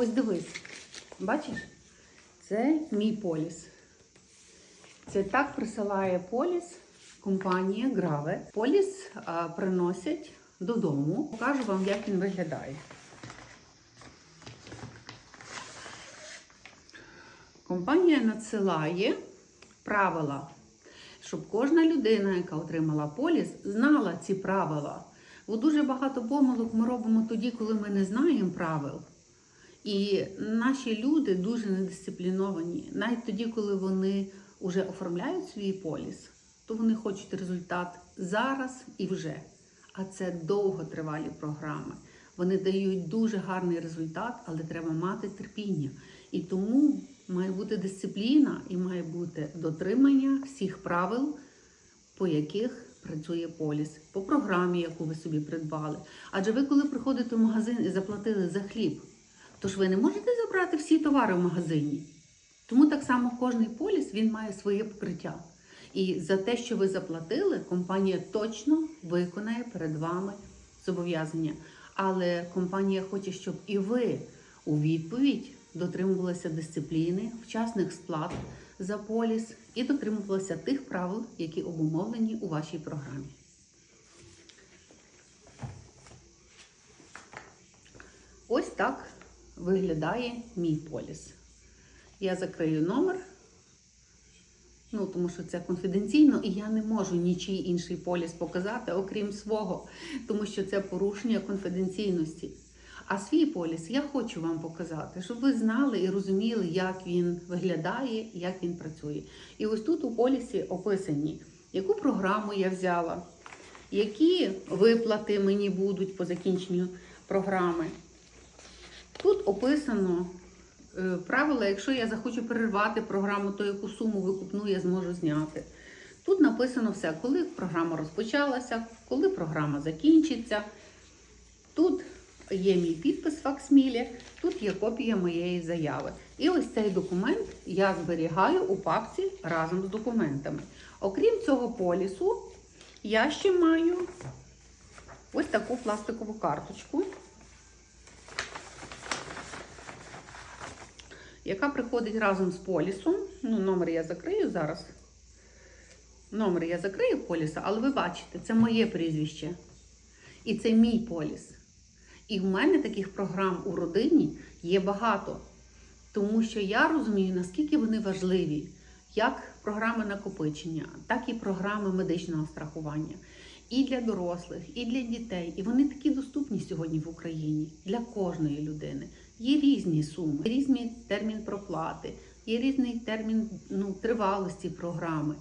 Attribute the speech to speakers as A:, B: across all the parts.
A: Ось дивись, бачиш? Це мій поліс. Це так присилає поліс компанія Граве. Поліс а, приносять додому. Покажу вам, як він виглядає. Компанія надсилає правила, щоб кожна людина, яка отримала поліс, знала ці правила. Бо дуже багато помилок ми робимо тоді, коли ми не знаємо правил. І наші люди дуже недисципліновані. Навіть тоді, коли вони вже оформляють свій поліс, то вони хочуть результат зараз і вже. А це довготривалі програми. Вони дають дуже гарний результат, але треба мати терпіння. І тому має бути дисципліна і має бути дотримання всіх правил, по яких працює поліс, по програмі, яку ви собі придбали. Адже ви, коли приходите в магазин і заплатили за хліб, то ж ви не можете забрати всі товари в магазині. Тому так само кожний поліс він має своє покриття. І за те, що ви заплатили, компанія точно виконає перед вами зобов'язання. Але компанія хоче, щоб і ви у відповідь дотримувалися дисципліни, вчасних сплат за поліс і дотримувалися тих правил, які обумовлені у вашій програмі. Ось так виглядає мій поліс. Я закрию номер, ну тому що це конфіденційно, і я не можу нічий інший поліс показати, окрім свого, тому що це порушення конфіденційності. А свій поліс я хочу вам показати, щоб ви знали і розуміли, як він виглядає, як він працює. І ось тут у полісі описані, яку програму я взяла, які виплати мені будуть по закінченню програми. Тут описано е, правила, якщо я захочу перервати програму, то яку суму викупну я зможу зняти. Тут написано все, коли програма розпочалася, коли програма закінчиться. Тут є мій підпис факсмілі, тут є копія моєї заяви. І ось цей документ я зберігаю у папці разом з документами. Окрім цього полісу, я ще маю ось таку пластикову карточку. Яка приходить разом з полісом. Ну, номер я закрию зараз. Номер я закрию поліса, але ви бачите, це моє прізвище. І це мій поліс. І в мене таких програм у родині є багато. Тому що я розумію, наскільки вони важливі, як програми накопичення, так і програми медичного страхування. І для дорослих, і для дітей. І вони такі доступні сьогодні в Україні для кожної людини. Є різні суми, є різний термін проплати, є різний термін ну, тривалості програми.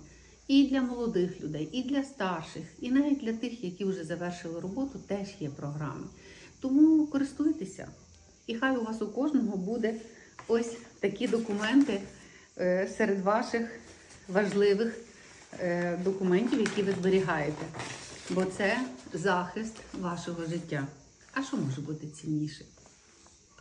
A: І для молодих людей, і для старших, і навіть для тих, які вже завершили роботу, теж є програми. Тому користуйтеся. І хай у вас у кожного буде ось такі документи е, серед ваших важливих е, документів, які ви зберігаєте. Бо це захист вашого життя. А що може бути цінніше?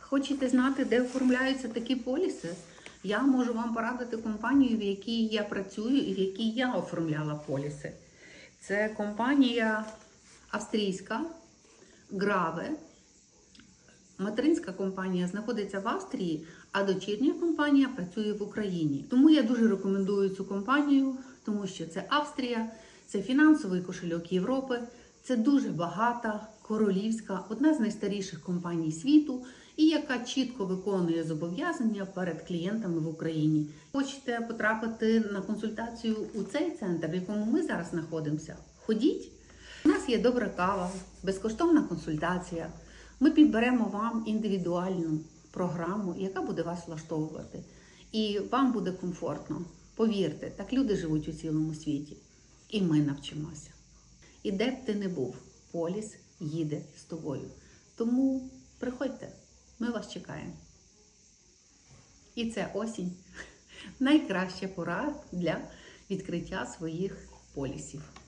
A: Хочете знати, де оформляються такі поліси? Я можу вам порадити компанію, в якій я працюю і в якій я оформляла поліси. Це компанія австрійська Граве. Материнська компанія знаходиться в Австрії, а дочірня компанія працює в Україні. Тому я дуже рекомендую цю компанію, тому що це Австрія, це фінансовий кошельок Європи, це дуже багата, королівська, одна з найстаріших компаній світу і яка чітко виконує зобов'язання перед клієнтами в Україні. Хочете потрапити на консультацію у цей центр, в якому ми зараз знаходимося? Ходіть. У нас є добра кава, безкоштовна консультація. Ми підберемо вам індивідуальну програму, яка буде вас влаштовувати. І вам буде комфортно. Повірте, так люди живуть у цілому світі. І ми навчимося. І де б ти не був, поліс їде з тобою. Тому приходьте, ми вас чекаємо. І це осінь найкраща пора для відкриття своїх полісів.